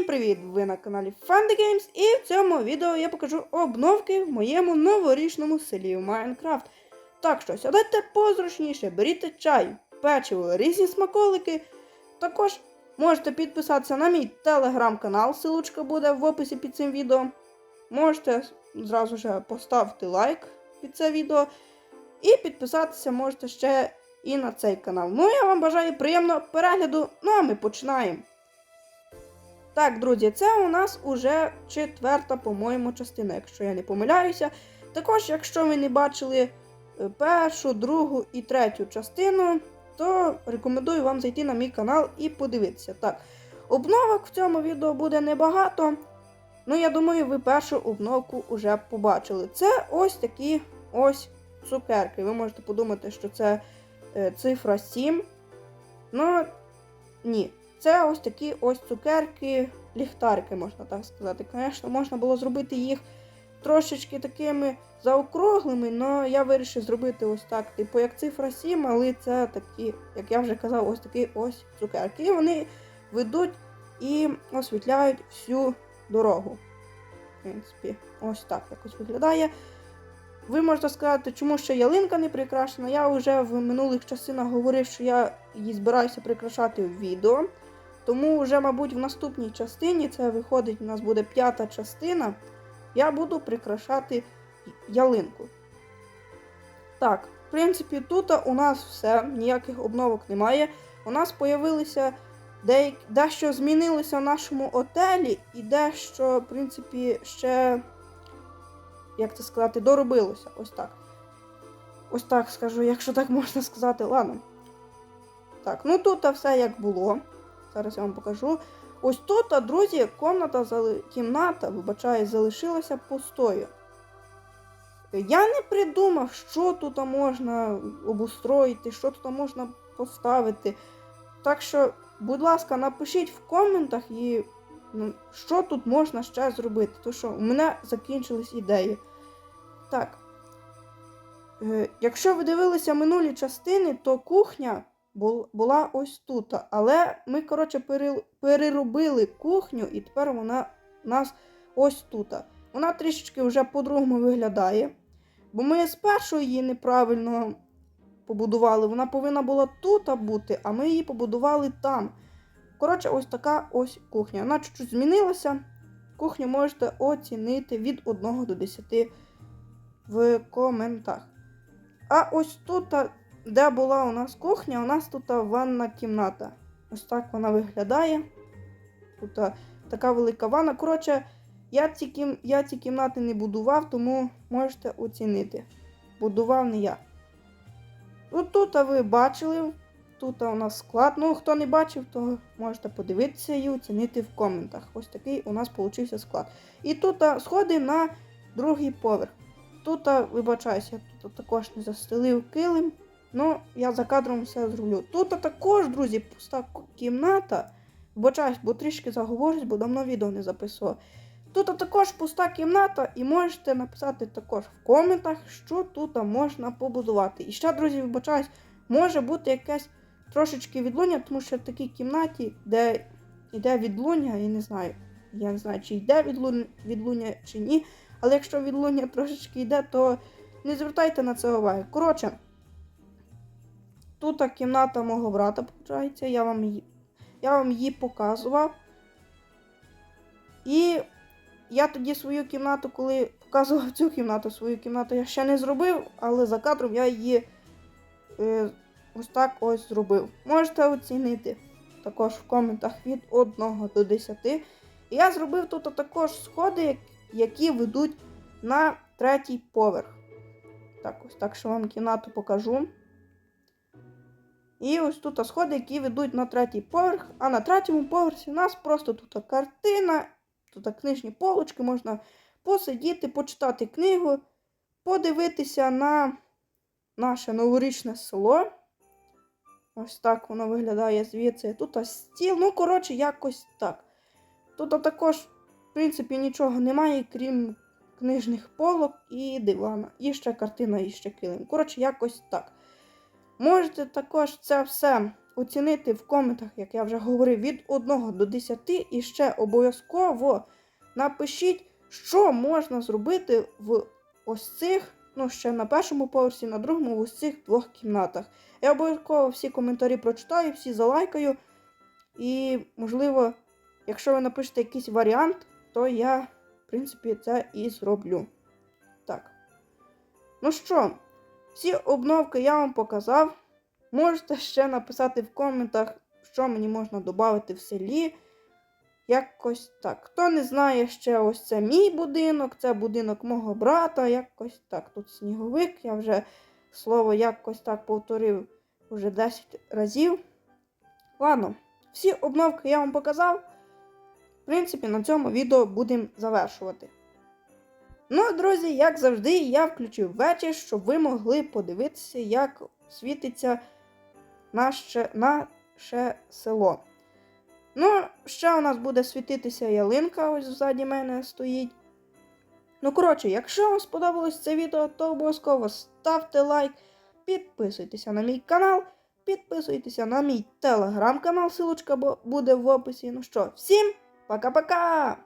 Всім привіт! Ви на каналі Fundy Games і в цьому відео я покажу обновки в моєму новорічному селі Майнкрафт. Так що сядайте позручніше, беріть чай, печиво, різні смаколики. Також можете підписатися на мій телеграм-канал, силочка буде в описі під цим відео. Можете зразу ж поставити лайк під це відео. І підписатися можете ще і на цей канал. Ну, я вам бажаю приємного перегляду. Ну а ми починаємо. Так, друзі, це у нас уже четверта, по-моєму, частина, якщо я не помиляюся. Також, якщо ви не бачили е, першу, другу і третю частину, то рекомендую вам зайти на мій канал і подивитися. Так, обновок в цьому відео буде небагато. Ну, я думаю, ви першу обновку вже побачили. Це ось такі ось цукерки. Ви можете подумати, що це е, цифра 7. Ну, ні. Це ось такі ось цукерки, ліхтарики, можна так сказати. Звісно, можна було зробити їх трошечки такими заокруглими, але я вирішив зробити ось так, типу як цифра 7, але це такі, як я вже казав, ось такі ось цукерки. І вони ведуть і освітляють всю дорогу. В принципі, ось так якось виглядає. Ви можете сказати, чому ще ялинка не прикрашена. Я вже в минулих частинах говорив, що я її збираюся прикрашати в відео. Тому вже, мабуть, в наступній частині, це виходить, у нас буде п'ята частина, я буду прикрашати ялинку. Так, в принципі, тут у нас все, ніяких обновок немає. У нас появилися деякі, дещо змінилося в нашому отелі, і дещо, в принципі, ще, як це сказати, доробилося. Ось так. Ось так скажу, якщо так можна сказати, ладно. Так, ну тут все як було. Зараз я вам покажу. Ось тут, друзі, комната, кімната, вибачаю, залишилася пустою. Я не придумав, що тут можна обустроїти, що тут можна поставити. Так що, будь ласка, напишіть в коментах, і, ну, що тут можна ще зробити. Тому що у мене закінчились ідеї. Так. Е, якщо ви дивилися минулі частини, то кухня була ось тут. Але ми, коротше, переробили кухню, і тепер вона у нас ось тут. Вона трішечки вже по-другому виглядає. Бо ми спершу її неправильно побудували. Вона повинна була тут бути, а ми її побудували там. Коротше, ось така ось кухня. Вона чуть-чуть змінилася. Кухню можете оцінити від 1 до 10 в коментах. А ось тут де була у нас кухня, у нас тут ванна кімната. Ось так вона виглядає. Тут така велика ванна. Коротше, я ці, кім... я ці кімнати не будував, тому можете оцінити. Будував не я. От тут ви бачили, тут у нас склад. Ну, хто не бачив, то можете подивитися і оцінити в коментах. Ось такий у нас получився склад. І тут сходи на другий поверх. Тут, вибачаюся, тут також не застелив килим. Ну, я за кадром все зроблю. Тут також, друзі, пуста кімната. Вибачаюсь, бо трішки заговорюсь, бо давно відео не записував. Тут також пуста кімната, і можете написати також в коментах, що тут можна побудувати. І ще, друзі, вибачаюсь, може бути якесь трошечки відлуння, тому що в такій кімнаті, де йде відлуння, я не знаю. Я не знаю, чи йде відлуння, чи ні. Але якщо відлуння трошечки йде, то не звертайте на це уваги. Коротше. Тут кімната мого брата, виходить, я вам її, я вам її показував. І я тоді свою кімнату, коли показував цю кімнату, свою кімнату я ще не зробив, але за кадром я її е, ось так ось зробив. Можете оцінити також в коментах від 1 до 10. І я зробив тут також сходи, які ведуть на третій поверх. Так, ось так що вам кімнату покажу. І ось тут сходи, які ведуть на третій поверх. А на третьому поверсі у нас просто тут картина, тут книжні полочки, можна посидіти, почитати книгу, подивитися на наше новорічне село. Ось так воно виглядає звідси. Тут стіл, ну, коротше, якось так. Тут також, в принципі, нічого немає, крім книжних полок і дивана. І ще картина, і ще килим. Коротше, якось так. Можете також це все оцінити в коментах, як я вже говорив, від 1 до 10 і ще обов'язково напишіть, що можна зробити в ось цих, ну ще на першому поверсі, на другому, в ось цих двох кімнатах. Я обов'язково всі коментарі прочитаю, всі залайкаю. І, можливо, якщо ви напишете якийсь варіант, то я, в принципі, це і зроблю. Так. Ну що, всі обновки я вам показав. Можете ще написати в коментах, що мені можна додати в селі. Якось так. Хто не знає ще ось це мій будинок, це будинок мого брата. Якось так. Тут сніговик. Я вже слово якось так повторив вже 10 разів. Ладно, всі обновки я вам показав. В принципі, на цьому відео будемо завершувати. Ну, друзі, як завжди, я включив вечір, щоб ви могли подивитися, як світиться наше, наше село. Ну, ще у нас буде світитися ялинка, ось ззаді мене стоїть. Ну, коротше, якщо вам сподобалось це відео, то обов'язково ставте лайк, підписуйтеся на мій канал, підписуйтеся на мій телеграм-канал, силочка буде в описі. Ну що, всім пока-пока!